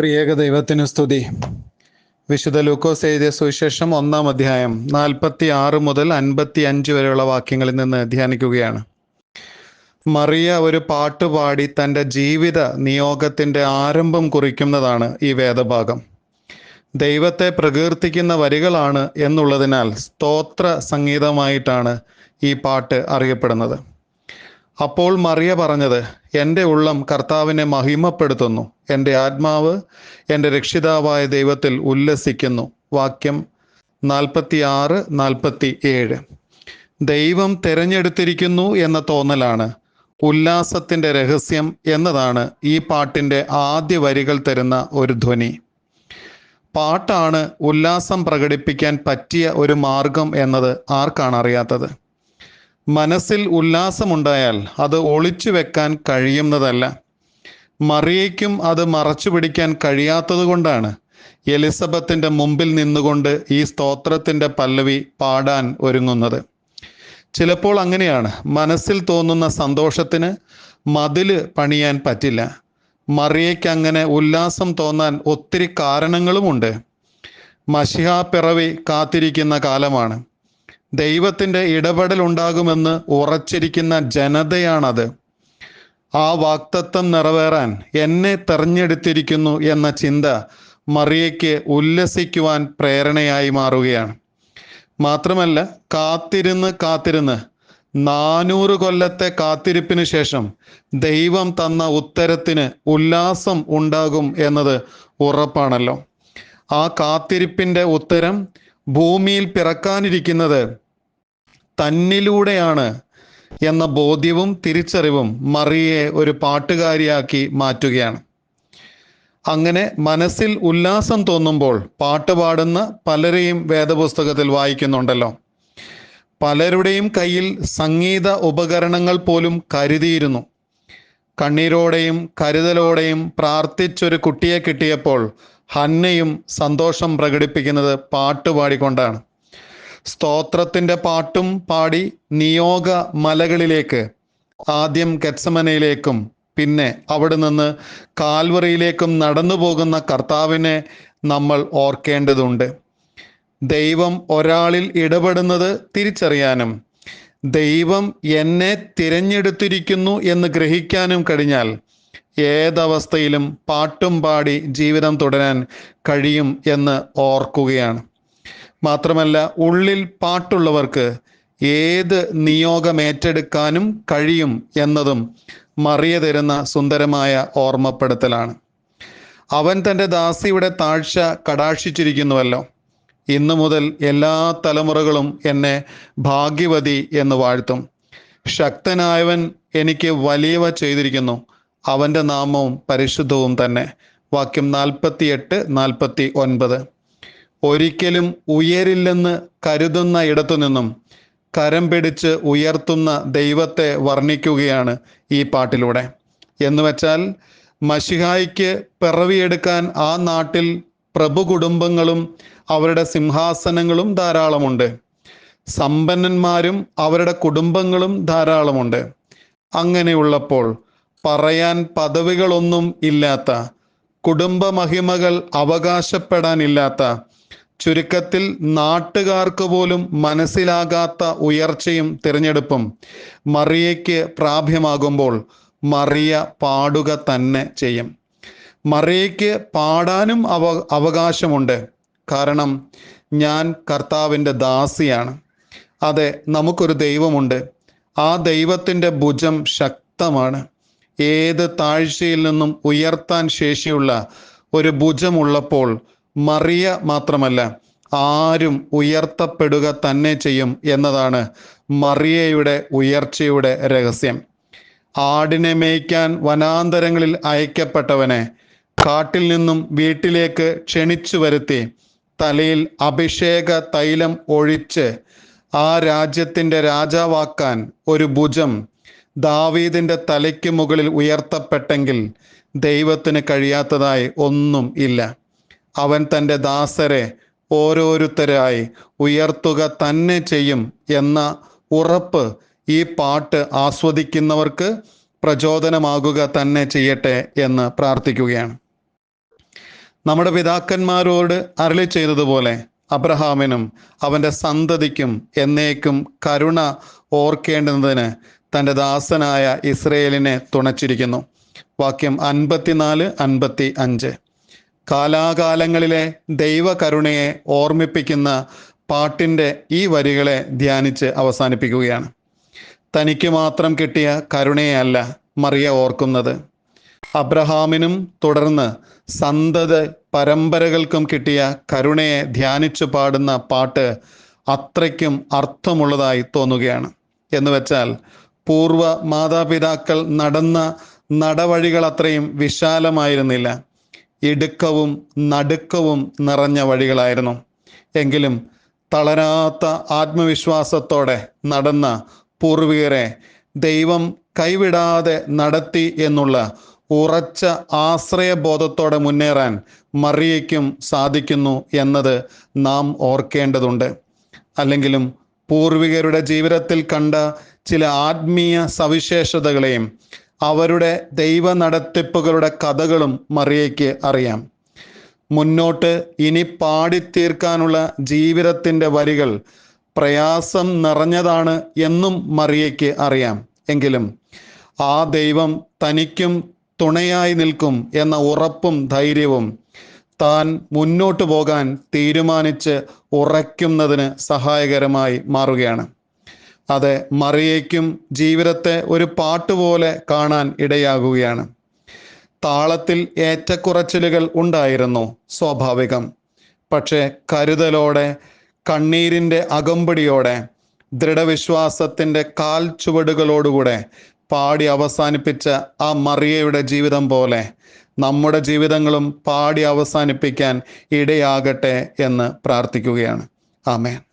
ത്രിയേക ദൈവത്തിന് സ്തുതി. വിശുദ്ധ ലൂക്കോസ് എഴുതിയ സുവിശേഷം ഒന്നാം അധ്യായം നാൽപ്പത്തി ആറ് മുതൽ അൻപത്തി അഞ്ച് വരെയുള്ള വാക്യങ്ങളിൽ നിന്ന് ധ്യാനിക്കുകയാണ്. മറിയ ഒരു പാട്ട് പാടി തന്റെ ജീവിത നിയോഗത്തിന്റെ ആരംഭം കുറിക്കുന്നതാണ് ഈ വേദഭാഗം. ദൈവത്തെ പ്രകീർത്തിക്കുന്ന വരികളാണ് എന്നുള്ളതിനാൽ സ്തോത്ര സംഗീതമായിട്ടാണ് ഈ പാട്ട് അറിയപ്പെടുന്നത്. അപ്പോൾ മറിയ പറഞ്ഞത് എന്റെ ഉള്ളം കർത്താവിനെ മഹിമപ്പെടുത്തുന്നു. എന്റെ ആത്മാവ് എന്റെ രക്ഷിതാവായ ദൈവത്തിൽ ഉല്ലസിക്കുന്നു. വാക്യം നാൽപ്പത്തി ആറ് നാൽപ്പത്തി ഏഴ് ദൈവം തിരഞ്ഞെടുത്തിരിക്കുന്നു എന്ന തോന്നലാണ്. ഉല്ലാസത്തിന്റെ രഹസ്യം എന്നതാണ് ഈ പാട്ടിന്റെ ആദ്യ വരികൾ തരുന്ന ഒരു ധ്വനി. പാട്ടാണ് ഉല്ലാസം പ്രകടിപ്പിക്കാൻ പറ്റിയ ഒരു മാർഗം എന്നത് ആർക്കാണ് അറിയാത്തത്? മനസ്സിൽ ഉല്ലാസമുണ്ടായാൽ അത് ഒളിച്ചു വെക്കാൻ കഴിയുന്നതല്ല. മറിയയ്ക്കും അത് മറച്ചു പിടിക്കാൻ കഴിയാത്തത് കൊണ്ടാണ് എലിസബത്തിന്റെ മുമ്പിൽ നിന്നുകൊണ്ട് ഈ സ്തോത്രത്തിന്റെ പല്ലവി പാടാൻ ഒരുങ്ങുന്നത്. ചിലപ്പോൾ അങ്ങനെയാണ്. മനസ്സിൽ തോന്നുന്ന സന്തോഷത്തിന് മതിൽ പണിയാൻ പറ്റില്ല. മറിയയ്ക്ക് അങ്ങനെ ഉല്ലാസം തോന്നാൻ ഒത്തിരി കാരണങ്ങളുമുണ്ട്. മഷിഹ പിറവി കാത്തിരിക്കുന്ന കാലമാണ്. ദൈവത്തിന്റെ ഇടപെടൽ ഉണ്ടാകുമെന്ന് ഉറച്ചിരിക്കുന്ന ജനതയാണത്. ആ വാക്തത്വം നിറവേറാൻ എന്നെ തെരഞ്ഞെടുത്തിരിക്കുന്നു എന്ന ചിന്ത മറിയയ്ക്ക് ഉല്ലസിക്കുവാൻ പ്രേരണയായി മാറുകയാണ്. മാത്രമല്ല കാത്തിരുന്ന് കാത്തിരുന്ന് നാനൂറ് കൊല്ലത്തെ കാത്തിരിപ്പിന് ശേഷം ദൈവം തന്ന ഉത്തരത്തിന് ഉല്ലാസം ഉണ്ടാകും എന്നത് ഉറപ്പാണല്ലോ. ആ കാത്തിരിപ്പിന്റെ ഉത്തരം ഭൂമിയിൽ പിറക്കാനിരിക്കുന്നത് തന്നിലൂടെയാണ് എന്ന ബോധ്യവും തിരിച്ചറിവും മറിയെ ഒരു പാട്ടുകാരിയാക്കി മാറ്റുകയാണ്. അങ്ങനെ മനസ്സിൽ ഉല്ലാസം തോന്നുമ്പോൾ പാട്ടുപാടുന്ന പലരെയും വേദപുസ്തകത്തിൽ വായിക്കുന്നുണ്ടല്ലോ. പലരുടെയും കയ്യിൽ സംഗീത ഉപകരണങ്ങൾ പോലും കരുതിയിരുന്നു. കണ്ണീരോടെയും കരുതലോടെയും പ്രാർത്ഥിച്ചൊരു കുട്ടിയെ കിട്ടിയപ്പോൾ ഹന്നയും സന്തോഷം പ്രകടിപ്പിക്കുന്നത് പാട്ട് പാടിക്കൊണ്ടാണ്. സ്തോത്രത്തിന്റെ പാട്ടും പാടി നിയോഗ മലകളിലേക്ക് ആദ്യം കെറ്റ്സമനയിലേക്കും പിന്നെ അവിടെ നിന്ന് കാൽവറിയിലേക്കും നടന്നു പോകുന്ന കർത്താവിനെ നമ്മൾ ഓർക്കേണ്ടതുണ്ട്. ദൈവം ഒരാളിൽ ഇടപെടുന്നത് തിരിച്ചറിയാനും ദൈവം എന്നെ തിരഞ്ഞെടുത്തിരിക്കുന്നു എന്ന് ഗ്രഹിക്കാനും കഴിഞ്ഞാൽ ഏതവസ്ഥയിലും പാട്ടും പാടി ജീവിതം തുടരാൻ കഴിയും എന്ന് ഓർക്കുകയാണ്. മാത്രമല്ല ഉള്ളിൽ പാട്ടുള്ളവർക്ക് ഏത് നിയോഗം ഏറ്റെടുക്കാനും കഴിയും എന്നതും മറിയ തരുന്ന സുന്ദരമായ ഓർമ്മപ്പെടുത്തലാണ്. അവൻ തന്റെ ദാസിയുടെ താഴ്ച കടാക്ഷിച്ചിരിക്കുന്നുവല്ലോ. ഇന്നു മുതൽ എല്ലാ തലമുറകളും എന്നെ ഭാഗ്യവതി എന്ന് വാഴ്ത്തും. ശക്തനായവൻ എനിക്ക് വലിയവ ചെയ്തിരിക്കുന്നു. അവന്റെ നാമവും പരിശുദ്ധവും തന്നെ. വാക്യം നാൽപ്പത്തി എട്ട് നാൽപ്പത്തി ഒൻപത് ഒരിക്കലും ഉയരില്ലെന്ന് കരുതുന്ന ഇടത്തു നിന്നും കരം പിടിച്ച് ഉയർത്തുന്ന ദൈവത്തെ വർണിക്കുകയാണ് ഈ പാട്ടിലൂടെ. എന്ന് വെച്ചാൽ മഷിഹായിക്ക് പിറവിയെടുക്കാൻ ആ നാട്ടിൽ പ്രഭു കുടുംബങ്ങളും അവരുടെ സിംഹാസനങ്ങളും ധാരാളമുണ്ട്. സമ്പന്നന്മാരും അവരുടെ കുടുംബങ്ങളും ധാരാളമുണ്ട്. അങ്ങനെയുള്ളപ്പോൾ പറയാൻ പദവികളൊന്നും ഇല്ലാത്ത കുടുംബ മഹിമകൾ അവകാശപ്പെടാനില്ലാത്ത ചുരുക്കത്തിൽ നാട്ടുകാർക്ക് പോലും മനസ്സിലാകാത്ത ഉയർച്ചയും തിരഞ്ഞെടുപ്പും മറിയയ്ക്ക് പ്രാപ്യമാകുമ്പോൾ മറിയ പാടുക തന്നെ ചെയ്യും. മറിയയ്ക്ക് പാടാനും അവ അവകാശമുണ്ട്. കാരണം ഞാൻ കർത്താവിന്റെ ദാസിയാണ്. അതെ നമുക്കൊരു ദൈവമുണ്ട്. ആ ദൈവത്തിന്റെ ഭുജം ശക്തമാണ്. ഏത് താഴ്ചയിൽ നിന്നും ഉയർത്താൻ ശേഷിയുള്ള ഒരു ഭുജമുള്ളപ്പോൾ മറിയ മാത്രമല്ല ആരും ഉയർത്തപ്പെടുക തന്നെ ചെയ്യും എന്നതാണ് മറിയയുടെ ഉയർച്ചയുടെ രഹസ്യം. ആടിനെ മേയ്ക്കാൻ വനാന്തരങ്ങളിൽ അയക്കപ്പെട്ടവനെ കാട്ടിൽ നിന്നും വീട്ടിലേക്ക് ക്ഷണിച്ചു വരുത്തി തലയിൽ അഭിഷേക തൈലം ഒഴിച്ച് ആ രാജ്യത്തിന്റെ രാജാവാക്കാൻ ഒരു ഭുജം ദാവീദിന്റെ തലയ്ക്ക് മുകളിൽ ഉയർത്തപ്പെട്ടെങ്കിൽ ദൈവത്തിന് കഴിയാത്തതായി ഒന്നും ഇല്ല. അവൻ തന്റെ ദാസരെ ഓരോരുത്തരായി ഉയർത്തുക തന്നെ ചെയ്യും എന്ന ഉറപ്പ് ഈ പാട്ട് ആസ്വദിക്കുന്നവർക്ക് പ്രചോദനമാകുക തന്നെ ചെയ്യട്ടെ എന്ന് പ്രാർത്ഥിക്കുകയാണ്. നമ്മുടെ പിതാക്കന്മാരോട് അരളി ചെയ്തതുപോലെ അബ്രഹാമിനും അവന്റെ സന്തതിക്കും എന്നേക്കും കരുണ ഓർക്കേണ്ടുന്നതിന് തന്റെ ദാസനായ ഇസ്രയേലിനെ തുണച്ചിരിക്കുന്നു. വാക്യം അൻപത്തിനാല് അൻപത്തി അഞ്ച് കാലാകാലങ്ങളിലെ ദൈവകരുണയെ ഓർമ്മിപ്പിക്കുന്ന പാട്ടിന്റെ ഈ വരികളെ ധ്യാനിച്ച് അവസാനിപ്പിക്കുകയാണ്. തനിക്ക് മാത്രം കിട്ടിയ കരുണയല്ല മറിയ ഓർക്കുന്നത്. അബ്രഹാമിനും തുടർന്ന് സന്തത പരമ്പരകൾക്കും കിട്ടിയ കരുണയെ ധ്യാനിച്ചു പാടുന്ന പാട്ട് അത്രയ്ക്കും അർത്ഥമുള്ളതായി തോന്നുകയാണ്. എന്ന് വെച്ചാൽ പൂർവ മാതാപിതാക്കൾ നടന്ന നടവഴികൾ അത്രയും വിശാലമായിരുന്നില്ല. ഇടുക്കവും നടുക്കവും നിറഞ്ഞ വഴികളായിരുന്നു. എങ്കിലും തളരാത്ത ആത്മവിശ്വാസത്തോടെ നടന്ന പൂർവികരെ ദൈവം കൈവിടാതെ നടത്തി എന്നുള്ള ഉറച്ച ആശ്രയബോധത്തോടെ മുന്നേറാൻ മറിയയ്ക്കും സാധിക്കുന്നു എന്നത് നാം ഓർക്കേണ്ടതുണ്ട്. അല്ലെങ്കിലും പൂർവികരുടെ ജീവിതത്തിൽ കണ്ട ചില ആത്മീയ സവിശേഷതകളെയും അവരുടെ ദൈവ നടത്തിപ്പുകളുടെ കഥകളും മറിയയ്ക്ക് അറിയാം. മുന്നോട്ട് ഇനി പാടിത്തീർക്കാനുള്ള ജീവിതത്തിന്റെ വരികൾ പ്രയാസം നിറഞ്ഞതാണ് എന്നും മറിയയ്ക്ക് അറിയാം. എങ്കിലും ആ ദൈവം തനിക്കും തുണയായി നിൽക്കും എന്ന ഉറപ്പും ധൈര്യവും താൻ മുന്നോട്ട് പോകാൻ തീരുമാനിച്ച് ഉറയ്ക്കുന്നതിന് സഹായകരമായി മാറുകയാണ്. അത് മറിയയ്ക്കും ജീവിതത്തെ ഒരു പാട്ടുപോലെ കാണാൻ ഇടയാകുകയാണ്. താളത്തിൽ ഏറ്റക്കുറച്ചിലുകൾ ഉണ്ടായിരുന്നു സ്വാഭാവികം. പക്ഷേ കരുതലോടെ കണ്ണീരിന്റെ അകമ്പടിയോടെ ദൃഢവിശ്വാസത്തിന്റെ കാൽ ചുവടുകളോടുകൂടെ പാടി അവസാനിപ്പിച്ച ആ മറിയയുടെ ജീവിതം പോലെ നമ്മുടെ ജീവിതങ്ങളും പാടി അവസാനിപ്പിക്കാൻ ഇടയാകട്ടെ എന്ന് പ്രാർത്ഥിക്കുകയാണ്. ആമേൻ.